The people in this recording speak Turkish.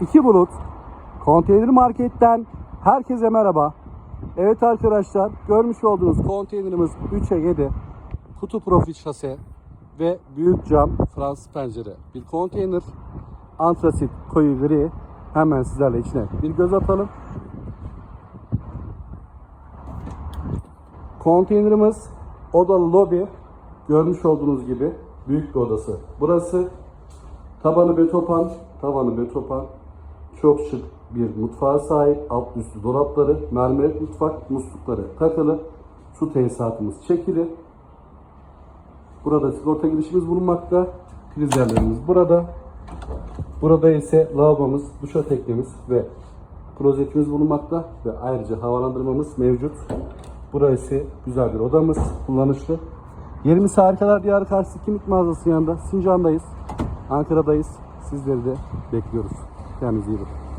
İki Bulut Konteyner Market'ten herkese merhaba. Evet arkadaşlar görmüş olduğunuz konteynerimiz 3'e 7 kutu profil şase ve büyük cam Fransız pencere. Bir konteyner antrasit koyu gri hemen sizlerle içine bir göz atalım. Konteynerimiz odalı lobi görmüş olduğunuz gibi büyük bir odası. Burası tabanı betopan, tavanı betopan, çok şık bir mutfağa sahip. Alt üstü dolapları, mermer mutfak muslukları takılı. Su tesisatımız çekili. Burada sigorta girişimiz bulunmakta. Prizlerlerimiz burada. Burada ise lavabomuz, duşa teknemiz ve klozetimiz bulunmakta ve ayrıca havalandırmamız mevcut. Burası güzel bir odamız, kullanışlı. Yerimiz Harikalar Diyarı karşısı kimlik mağazası yanında. Sincan'dayız, Ankara'dayız. Sizleri de bekliyoruz. até à medida.